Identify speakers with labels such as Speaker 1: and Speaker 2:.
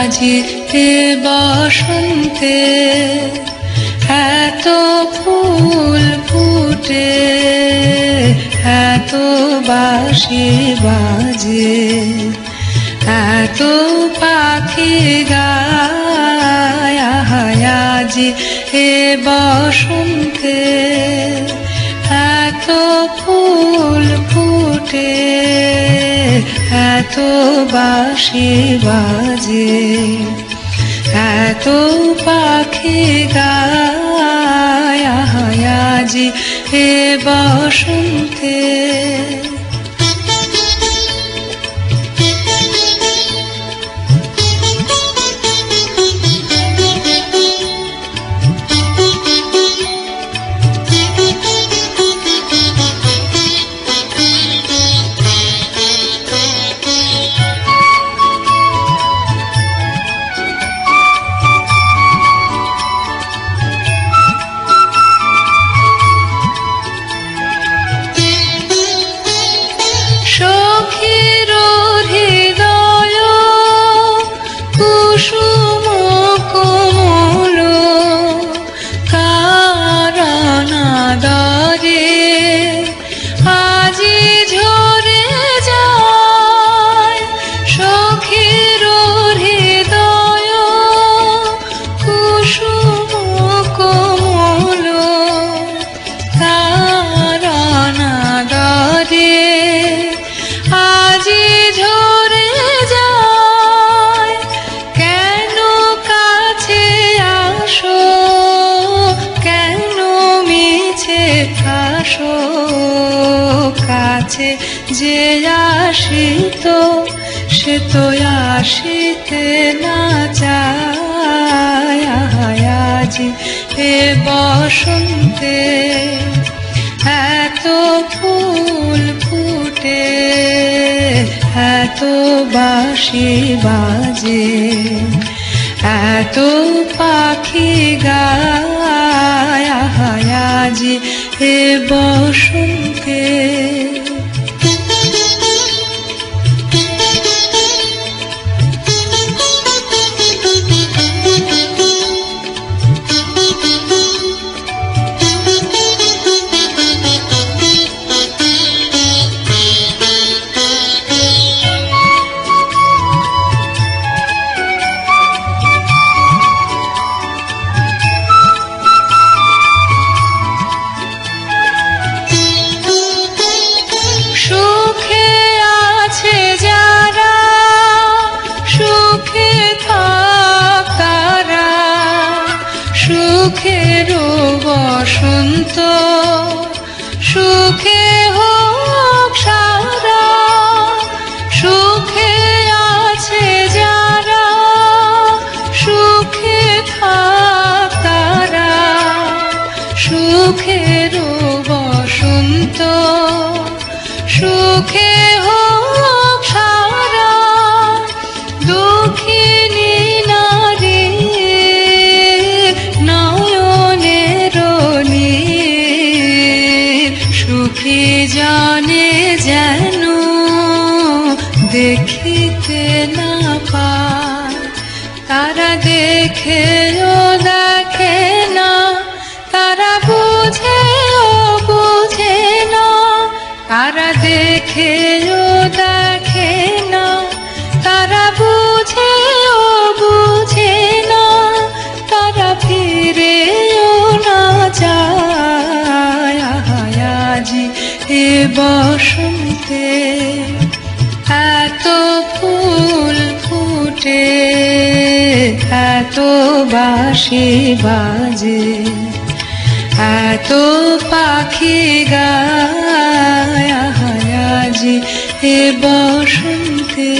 Speaker 1: এ বসন্তে এত ফুল ফুটে, এত বাসি বাজে, এত পাখি গায় আজি এ বসন্তে এত ফুল ফুটে। এত বাসি বাজে এত পাখি গায় আজি এ বসন্তে যে আসিত, সে তো আসিতে না চায়। এ বসন্তে এত ফুল ফুটে, এত বাসি বাজে, এত পাখি গায়। আজি এ বসন্তে বসন্ত সুখে হোক সারা সুখে আছে যারা সুখে থাক তারা সুখের বসন্ত সুখে তারা দেখেও দেখে না, তারা বুঝেও বুঝে না, তারা দেখেও দেখে না, তারা বুঝেও বুঝে না, তারা ফিরেও না যায়। আজি এ বসন্তে এত বাঁশি বাজে এত পাখি গায় আজি এ বসন্তে।